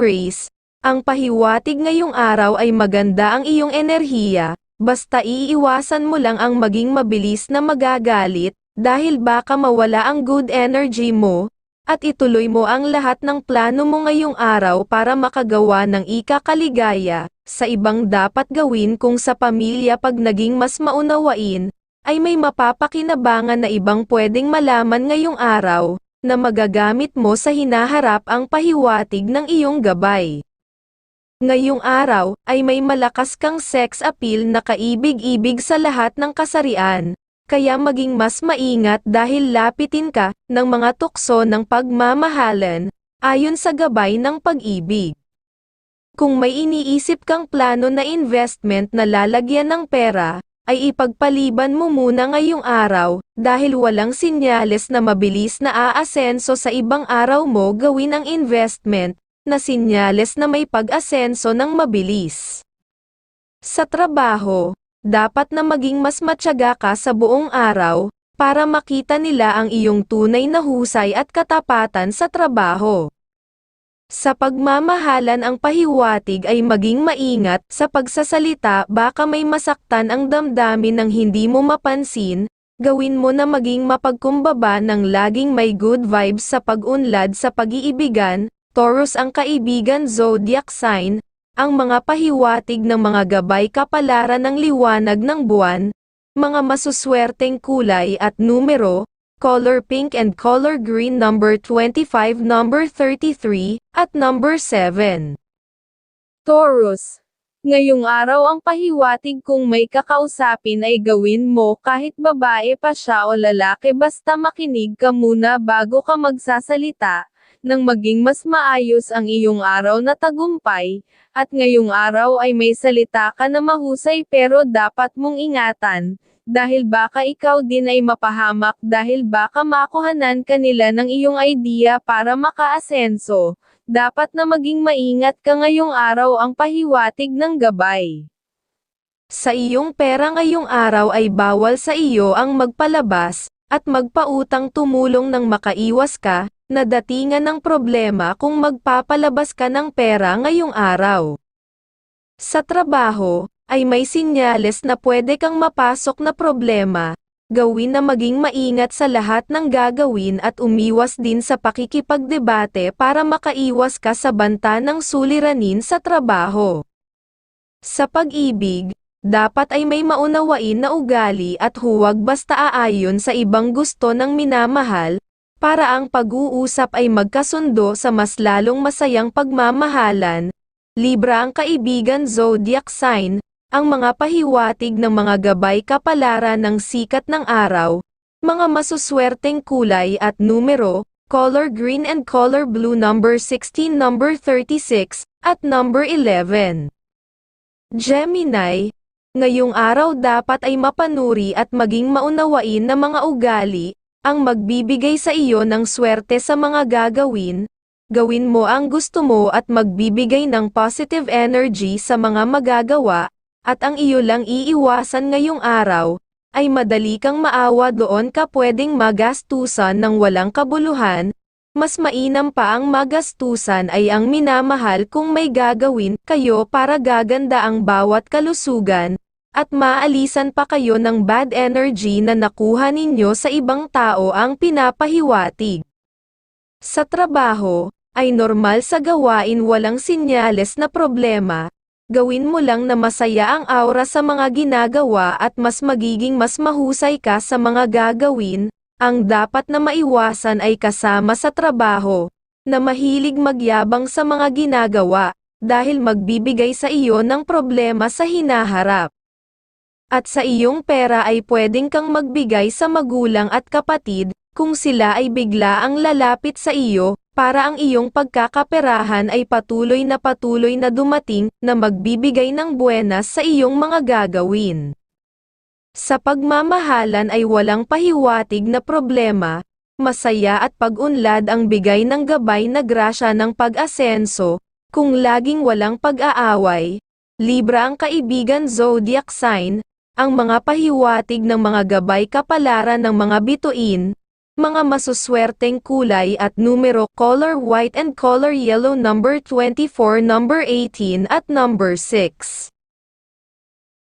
Aries, ang pahiwatig ngayong araw ay maganda ang iyong enerhiya, basta iiwasan mo lang ang maging mabilis na magagalit, dahil baka mawala ang good energy mo, at ituloy mo ang lahat ng plano mo ngayong araw para makagawa ng ikakaligaya, sa ibang dapat gawin kung sa pamilya pag naging mas maunawain, ay may mapapakinabangan na ibang pwedeng malaman ngayong araw, na magagamit mo sa hinaharap ang pahiwatig ng iyong gabay. Ngayong araw, ay may malakas kang sex appeal na kaibig-ibig sa lahat ng kasarian, kaya maging mas maingat dahil lapitin ka ng mga tukso ng pagmamahalan, ayon sa gabay ng pag-ibig. Kung may iniisip kang plano na investment na lalagyan ng pera, ay ipagpaliban mo muna ngayong araw, dahil walang sinyales na mabilis na aasenso sa ibang araw mo gawin ang investment, na sinyales na may pag-asenso ng mabilis. Sa trabaho, dapat na maging mas matyaga ka sa buong araw, para makita nila ang iyong tunay na husay at katapatan sa trabaho. Sa pagmamahalan ang pahiwatig ay maging maingat. Sa pagsasalita baka may masaktan ang damdamin ng hindi mo mapansin, gawin mo na maging mapagkumbaba ng laging may good vibes sa pag-unlad sa pag-iibigan, Taurus ang kaibigan zodiac sign, ang mga pahiwatig ng mga gabay kapalaran ng liwanag ng buwan, mga masuswerteng kulay at numero, color pink and color green number 25 number 33, at number 7. Taurus Ngayong araw ang pahiwatig kung may kakausapin ay gawin mo kahit babae pa siya o lalaki basta makinig ka muna bago ka magsasalita, nang maging mas maayos ang iyong araw na tagumpay, at ngayong araw ay may salita ka na mahusay pero dapat mong ingatan, dahil baka ikaw din ay mapahamak dahil baka makuhanan ka nila ng iyong idea para makaasenso, dapat na maging maingat ka ngayong araw ang pahiwatig ng gabay. Sa iyong pera ngayong araw ay bawal sa iyo ang magpalabas, at magpautang tumulong ng makaiwas ka, na datingan ng problema kung magpapalabas ka ng pera ngayong araw. Sa trabaho, ay may sinyales na pwede kang mapasok na problema, gawin na maging maingat sa lahat ng gagawin at umiwas din sa pakikipagdebate para makaiwas ka sa banta ng suliranin sa trabaho. Sa pag-ibig, dapat ay may maunawain na ugali at huwag basta aayon sa ibang gusto ng minamahal, para ang pag-uusap ay magkasundo sa mas lalong masayang pagmamahalan. Libra ang kaibigan zodiac sign, ang mga pahiwatig ng mga gabay kapalaran ng sikat ng araw, mga masuswerteng kulay at numero, color green and color blue number 16 number 36, at number 11. Gemini, ngayong araw dapat ay mapanuri at maging maunawain na mga ugali, ang magbibigay sa iyo ng swerte sa mga gagawin, gawin mo ang gusto mo at magbibigay ng positive energy sa mga magagawa, at ang iyo lang iiwasan ngayong araw, ay madali kang maawa doon ka pwedeng magastusan ng walang kabuluhan, mas mainam pa ang magastusan ay ang minamahal kung may gagawin kayo para gaganda ang bawat kalusugan, at maalisan pa kayo ng bad energy na nakuha ninyo sa ibang tao ang pinapahiwatig. Sa trabaho, ay normal sa gawain walang sinyales na problema, gawin mo lang na masaya ang aura sa mga ginagawa at mas magiging mas mahusay ka sa mga gagawin, ang dapat na maiwasan ay kasama sa trabaho, na mahilig magyabang sa mga ginagawa, dahil magbibigay sa iyo ng problema sa hinaharap. At sa iyong pera ay pwedeng kang magbigay sa magulang at kapatid, kung sila ay bigla ang lalapit sa iyo, para ang iyong pagkakaperahan ay patuloy na patuloy na dumating, na magbibigay ng buenas sa iyong mga gagawin. Sa pagmamahalan ay walang pahiwatig na problema, masaya at pag-unlad ang bigay ng gabay na grasya ng pag-asenso, kung laging walang pag-aaway, Libra ang kaibigan zodiac sign, ang mga pahiwatig ng mga gabay kapalaran ng mga bituin, mga masuswerteng kulay at numero color white and color yellow number 24, number 18 at number 6.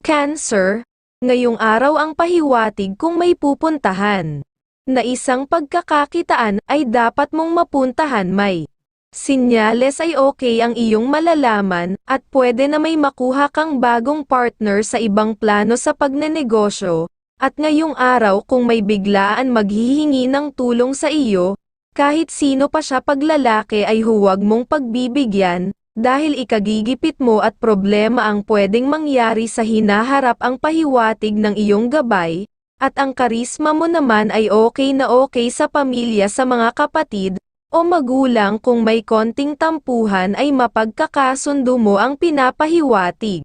Cancer, ngayong araw ang pahiwatig kung may pupuntahan. Na isang pagkakakitaan ay dapat mong mapuntahan may Sinyales ay okay ang iyong malalaman, at pwede na may makuha kang bagong partner sa ibang plano sa pagnenegosyo, at ngayong araw kung may biglaan maghihingi ng tulong sa iyo, kahit sino pa siya paglalaki ay huwag mong pagbibigyan, dahil ikagigipit mo at problema ang pwedeng mangyari sa hinaharap ang pahiwatig ng iyong gabay, at ang karisma mo naman ay okay na okay sa pamilya sa mga kapatid, o magulang kung may konting tampuhan ay mapagkakasundo mo ang pinapahiwatig.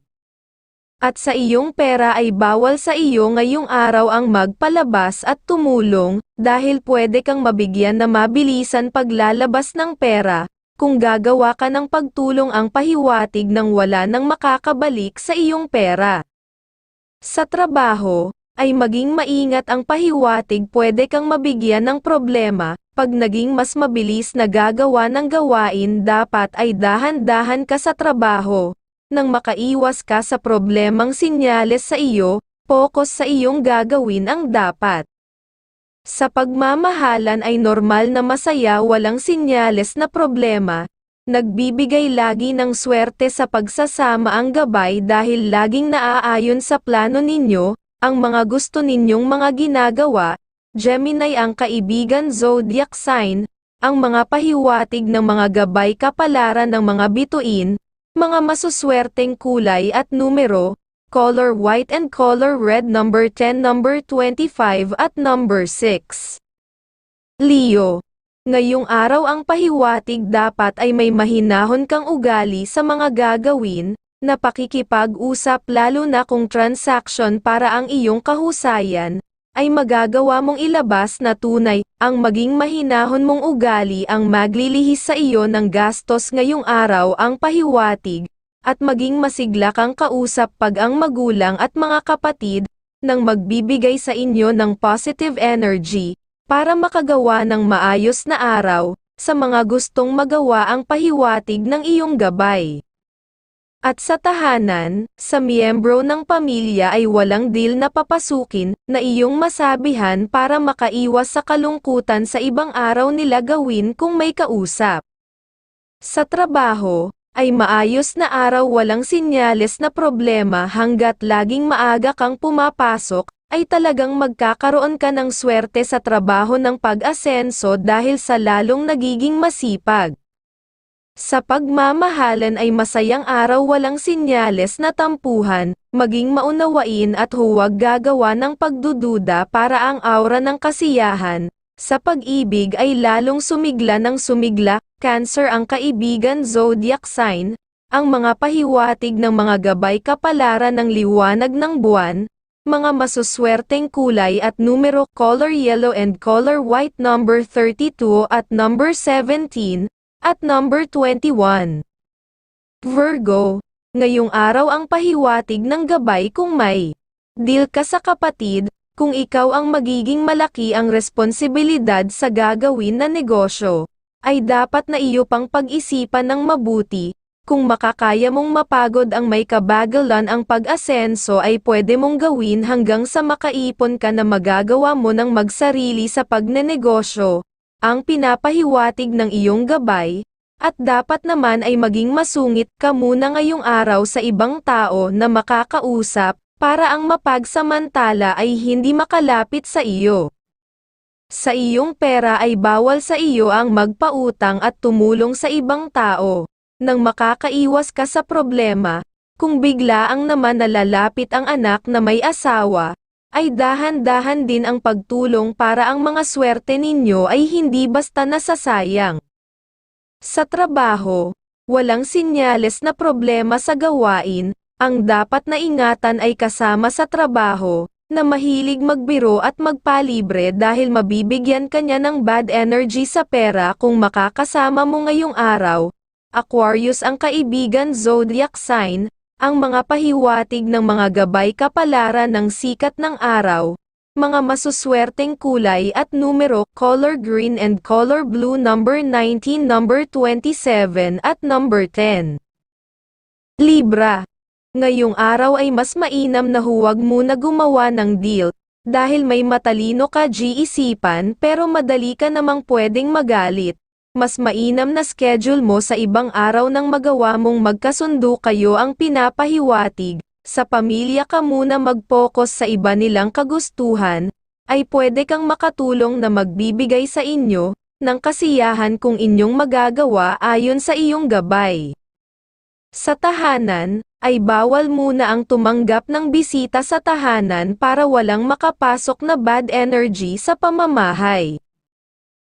At sa iyong pera ay bawal sa iyo ngayong araw ang magpalabas at tumulong, dahil pwede kang mabigyan na mabilisan paglalabas ng pera, kung gagawa ka ng pagtulong ang pahiwatig nang wala nang makakabalik sa iyong pera. Sa trabaho, ay maging maingat ang pahiwatig pwede kang mabigyan ng problema, pag naging mas mabilis na gagawa ng gawain dapat ay dahan-dahan ka sa trabaho, nang makaiwas ka sa problemang sinyales sa iyo, focus sa iyong gagawin ang dapat. Sa pagmamahalan ay normal na masaya walang sinyales na problema, nagbibigay lagi ng swerte sa pagsasama ang gabay dahil laging naaayon sa plano ninyo, ang mga gusto ninyong mga ginagawa, Gemini ang kaibigan zodiac sign, ang mga pahiwatig ng mga gabay kapalaran ng mga bituin, mga masuswerteng kulay at numero, color white and color red number 10 number 25 at number 6. Leo. Ngayong araw ang pahiwatig dapat ay may mahinahon kang ugali sa mga gagawin, na pakikipag-usap lalo na kung transaction para ang iyong kahusayan, ay magagawa mong ilabas na tunay, ang maging mahinahon mong ugali ang maglilihis sa iyo ng gastos ngayong araw ang pahiwatig, at maging masigla kang kausap pag ang magulang at mga kapatid, nang magbibigay sa inyo ng positive energy, para makagawa ng maayos na araw, sa mga gustong magawa ang pahiwatig ng iyong gabay. At sa tahanan, sa miyembro ng pamilya ay walang deal na papasukin, na iyong masabihan para makaiwas sa kalungkutan sa ibang araw nila gawin kung may kausap. Sa trabaho, ay maayos na araw walang sinyales na problema hanggat laging maaga kang pumapasok, ay talagang magkakaroon ka ng swerte sa trabaho ng pag-asenso dahil sa lalong nagiging masipag. Sa pagmamahalan ay masayang araw walang sinyales na tampuhan, maging maunawain at huwag gagawa ng pagdududa para ang aura ng kasiyahan. Sa pag-ibig ay lalong sumigla ng sumigla, Cancer ang kaibigan zodiac sign, ang mga pahiwatig ng mga gabay kapalaran ng liwanag ng buwan, mga masuswerteng kulay at numero color yellow and color white number 32 at number 17, at number 21. Virgo, ngayong araw ang pahiwatig ng gabay kung may deal ka sa kapatid, kung ikaw ang magiging malaki ang responsibilidad sa gagawin na negosyo, ay dapat na iyo pang pag-isipan ng mabuti, kung makakaya mong mapagod ang may kabagalan ang pag-asenso ay pwede mong gawin hanggang sa makaipon ka na magagawa mo ng magsarili sa pagnenegosyo, ang pinapahiwatig ng iyong gabay, at dapat naman ay maging masungit ka muna ngayong araw sa ibang tao na makakausap, para ang mapagsamantala ay hindi makalapit sa iyo. Sa iyong pera ay bawal sa iyo ang magpautang at tumulong sa ibang tao, nang makakaiwas ka sa problema, kung bigla ang naman nalalapit ang anak na may asawa, ay dahan-dahan din ang pagtulong para ang mga swerte ninyo ay hindi basta nasasayang. Sa trabaho, walang sinyales na problema sa gawain, ang dapat na ingatan ay kasama sa trabaho, na mahilig magbiro at magpalibre dahil mabibigyan kanya ng bad energy sa pera kung makakasama mo ngayong araw. Aquarius ang kaibigan zodiac sign, ang mga pahiwatig ng mga gabay kapalaran ng sikat ng araw, mga masuswerteng kulay at numero, color green and color blue number 19, number 27 at number 10. Libra. Ngayong araw ay mas mainam na huwag muna gumawa ng deal, dahil may matalino ka G-isipan pero madali ka namang pwedeng magalit. Mas mainam na schedule mo sa ibang araw nang magawa mong magkasundo kayo ang pinapahiwatig. Sa pamilya ka muna mag-focus sa iba nilang kagustuhan, ay pwede kang makatulong na magbibigay sa inyo, ng kasiyahan kung inyong magagawa ayon sa iyong gabay. Sa tahanan, ay bawal muna ang tumanggap ng bisita sa tahanan para walang makapasok na bad energy sa pamamahay.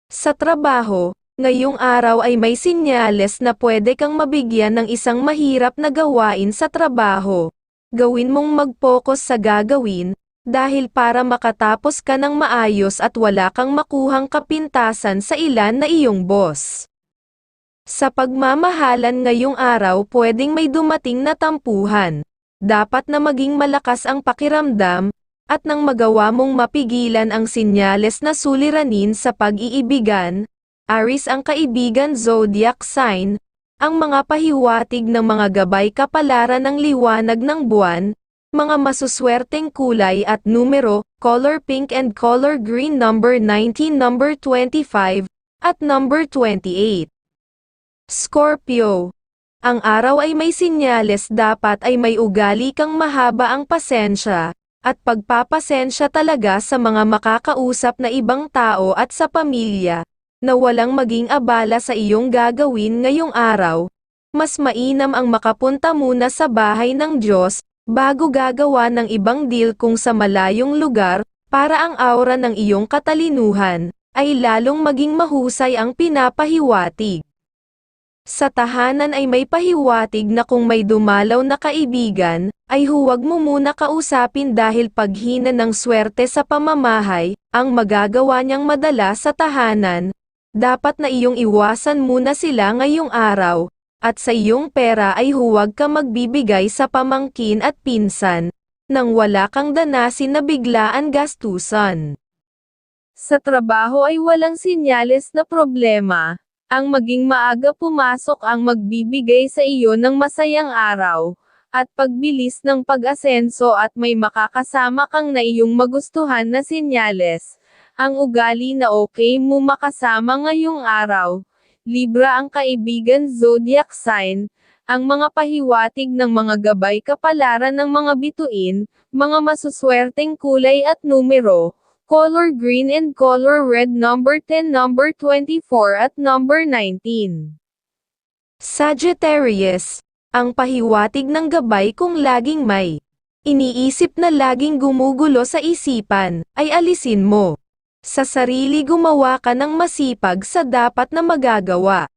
Sa trabaho, ngayong araw ay may sinyales na pwede kang mabigyan ng isang mahirap na gawain sa trabaho. Gawin mong mag-focus sa gagawin, dahil para makatapos ka ng maayos at wala kang makuhang kapintasan sa ilan na iyong boss. Sa pagmamahalan ngayong araw pwedeng may dumating na tampuhan. Dapat na maging malakas ang pakiramdam, at nang magawa mong mapigilan ang sinyales na suliranin sa pag-iibigan, Aris ang kaibigan zodiac sign, ang mga pahiwatig ng mga gabay kapalaran ng liwanag ng buwan, mga masuswerteng kulay at numero, color pink and color green number 19 number 25, at number 28. Scorpio. Ang araw ay may sinyales dapat ay may ugali kang mahaba ang pasensya, at pagpapasensya talaga sa mga makakausap na ibang tao at sa pamilya, na walang maging abala sa iyong gagawin ngayong araw. Mas mainam ang makapunta muna sa bahay ng Diyos, bago gagawa ng ibang deal kung sa malayong lugar, para ang aura ng iyong katalinuhan, ay lalong maging mahusay ang pinapahiwatig. Sa tahanan ay may pahiwatig na kung may dumalaw na kaibigan, ay huwag mo muna kausapin dahil paghina ng swerte sa pamamahay, ang magagawa niyang madala sa tahanan. Dapat na iyong iwasan muna sila ngayong araw, at sa iyong pera ay huwag ka magbibigay sa pamangkin at pinsan, nang wala kang danasin na biglaan gastusan. Sa trabaho ay walang sinyales na problema, ang maging maaga pumasok ang magbibigay sa iyo ng masayang araw, at pagbilis ng pag-asenso at may makakasama kang na iyong magustuhan na sinyales. Ang ugali na okay mo makasama ngayong araw. Libra ang kaibigan zodiac sign, ang mga pahiwatig ng mga gabay kapalaran ng mga bituin, mga masuswerteng kulay at numero, color green and color red number 10 number 24 at number 19. Sagittarius, ang pahiwatig ng gabay kung laging may iniisip na laging gumugulo sa isipan, ay alisin mo. Sa sarili gumawa ka ng masipag sa dapat na magagawa.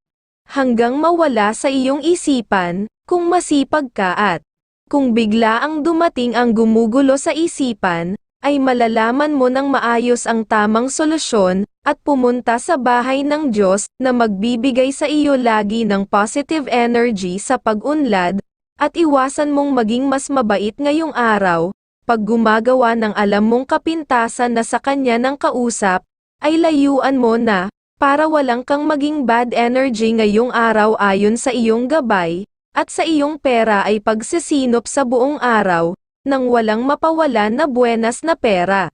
Hanggang mawala sa iyong isipan, kung masipag ka at kung bigla ang dumating ang gumugulo sa isipan, ay malalaman mo ng maayos ang tamang solusyon, at pumunta sa bahay ng Diyos, na magbibigay sa iyo lagi ng positive energy sa pag-unlad, at iwasan mong maging mas mabait ngayong araw, pag gumagawa ng alam mong kapintasan na sa kanya ng kausap, ay layuan mo na, para walang kang maging bad energy ngayong araw ayon sa iyong gabay, at sa iyong pera ay pagsisinop sa buong araw, nang walang mapawalan na buenas na pera.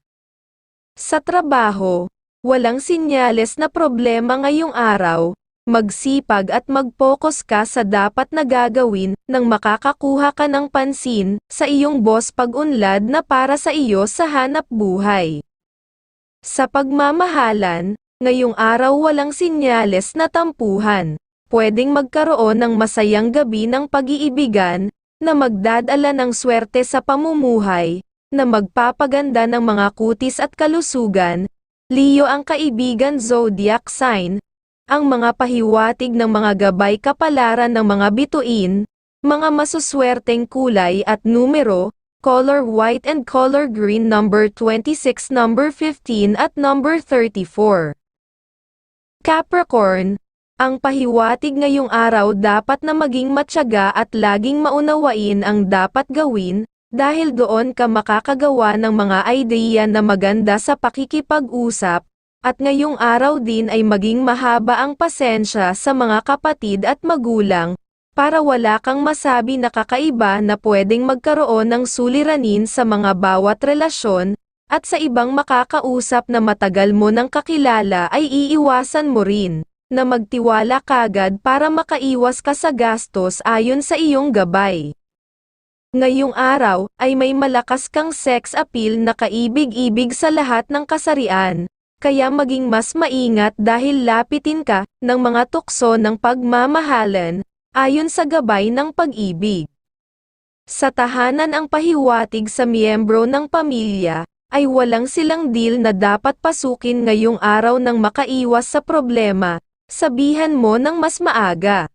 Sa trabaho, walang sinyales na problema ngayong araw, magsipag at mag-focus ka sa dapat na gagawin nang makakakuha ka ng pansin sa iyong boss pag-unlad na para sa iyo sa hanap buhay. Sa pagmamahalan, ngayong araw walang sinyales na tampuhan. Pwedeng magkaroon ng masayang gabi ng pag-iibigan, na magdadala ng swerte sa pamumuhay, na magpapaganda ng mga kutis at kalusugan. Leo ang kaibigan zodiac sign, ang mga pahiwatig ng mga gabay kapalaran ng mga bituin, mga masuswerteng kulay at numero, color white and color green number 26 number 15 at number 34. Capricorn, ang pahiwatig ngayong araw dapat na maging matyaga at laging maunawain ang dapat gawin, dahil doon ka makakagawa ng mga idea na maganda sa pakikipag-usap, at ngayong araw din ay maging mahaba ang pasensya sa mga kapatid at magulang, para wala kang masabi na kakaiba na pwedeng magkaroon ng suliranin sa mga bawat relasyon, at sa ibang makakausap na matagal mo nang kakilala ay iiwasan mo rin, na magtiwala kagad para makaiwas ka sa gastos ayon sa iyong gabay. Ngayong araw, ay may malakas kang sex appeal na kaibig-ibig sa lahat ng kasarian, kaya maging mas maingat dahil lapitin ka ng mga tukso ng pagmamahalan, ayon sa gabay ng pag-ibig. Sa tahanan ang pahiwatig sa miyembro ng pamilya, ay walang silang deal na dapat pasukin ngayong araw nang makaiwas sa problema, sabihan mo ng mas maaga.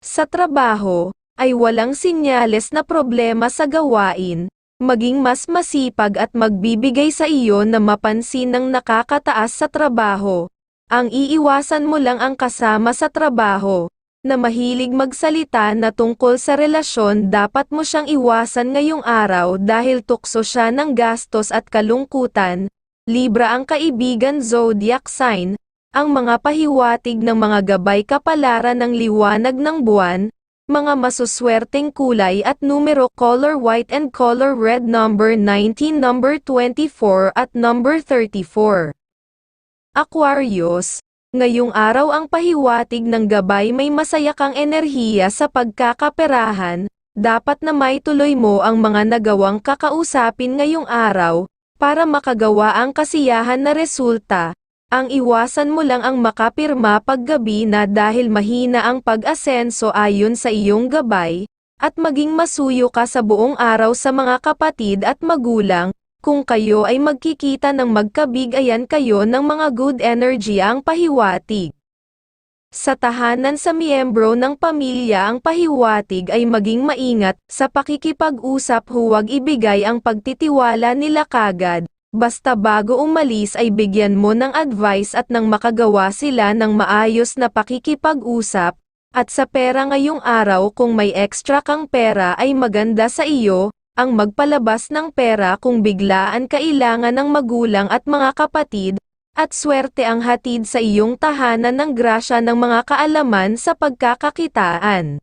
Sa trabaho, ay walang sinyales na problema sa gawain, maging mas masipag at magbibigay sa iyo na mapansin ng nakakataas sa trabaho. Ang iiwasan mo lang ang kasama sa trabaho, na mahilig magsalita na tungkol sa relasyon dapat mo siyang iwasan ngayong araw dahil tukso siya ng gastos at kalungkutan. Libra ang kaibigan zodiac sign, ang mga pahiwatig ng mga gabay kapalaran ng liwanag ng buwan, mga masuswerteng kulay at numero color white and color red number 19 number 24 at number 34. Aquarius, ngayong araw ang pahiwatig ng gabay may masaya kang enerhiya sa pagkakaperahan, dapat na maituloy mo ang mga nagawang kakausapin ngayong araw, para makagawa ang kasiyahan na resulta, ang iwasan mo lang ang makapirma paggabi na dahil mahina ang pag-asenso ayon sa iyong gabay, at maging masuyo ka sa buong araw sa mga kapatid at magulang, kung kayo ay magkikita ng magkabigayan kayo ng mga good energy ang pahiwatig. Sa tahanan sa miyembro ng pamilya ang pahiwatig ay maging maingat, sa pakikipag-usap huwag ibigay ang pagtitiwala nila kagad, Basta bago umalis ay bigyan mo ng advice at nang makagawa sila ng maayos na pakikipag-usap, at sa pera ngayong araw kung may extra kang pera ay maganda sa iyo, ang magpalabas ng pera kung biglaan kailangan ng magulang at mga kapatid, at swerte ang hatid sa iyong tahanan ng grasya ng mga kaalaman sa pagkakakitaan.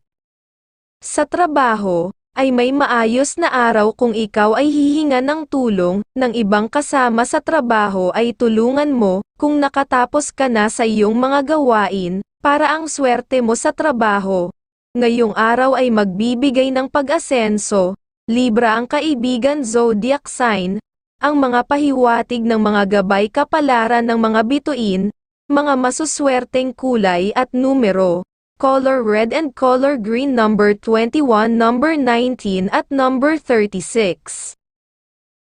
Sa trabaho, ay may maayos na araw kung ikaw ay hihinga ng tulong, ng ibang kasama sa trabaho ay tulungan mo, kung nakatapos ka na sa iyong mga gawain, para ang swerte mo sa trabaho. Ngayong araw ay magbibigay ng pag-asenso, Libra ang kaibigan zodiac sign, ang mga pahiwatig ng mga gabay kapalaran ng mga bituin, mga masuswerteng kulay at numero color red and color green number 21 number 19 at number 36.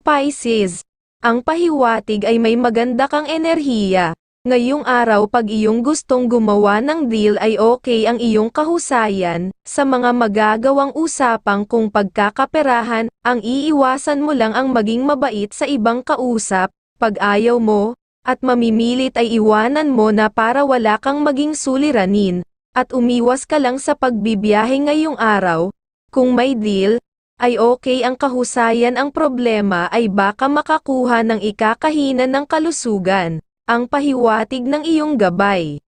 Pisces, ang pahiwatig ay may maganda kang enerhiya. Ngayong araw pag iyong gustong gumawa ng deal ay okay ang iyong kahusayan, sa mga magagawang usapang kung pagkakaperahan, ang iiwasan mo lang ang maging mabait sa ibang kausap, pag ayaw mo, at mamimilit ay iwanan mo na para wala kang maging suliranin, at umiwas ka lang sa pagbibiyahe ngayong araw, kung may deal, ay okay ang kahusayan ang problema ay baka makakuha ng ikakahinan ng kalusugan, ang pahiwatig ng iyong gabay.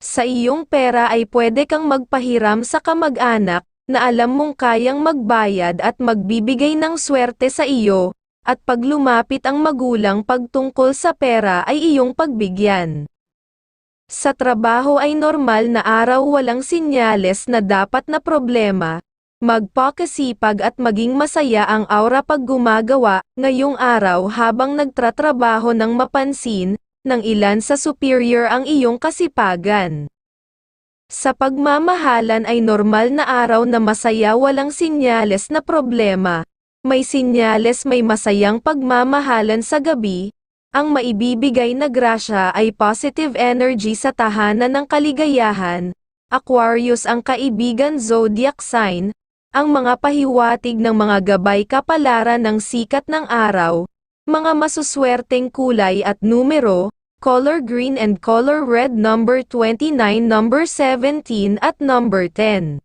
Sa iyong pera ay pwede kang magpahiram sa kamag-anak, na alam mong kayang magbayad at magbibigay ng swerte sa iyo, at pag lumapit ang magulang pagtungkol sa pera ay iyong pagbigyan. Sa trabaho ay normal na araw walang sinyales na dapat na problema, magpakasipag at maging masaya ang aura pag gumagawa, ngayong araw habang nagtratrabaho ng mapansin, ng ilan sa superior ang iyong kasipagan. Sa pagmamahalan ay normal na araw na masaya walang sinyales na problema, may sinyales may masayang pagmamahalan sa gabi, ang maibibigay na grasya ay positive energy sa tahanan ng kaligayahan. Aquarius ang kaibigan zodiac sign, ang mga pahiwatig ng mga gabay kapalaran ng sikat ng araw, mga masuswerteng kulay at numero, color green and color red number 29 number 17 at number 10.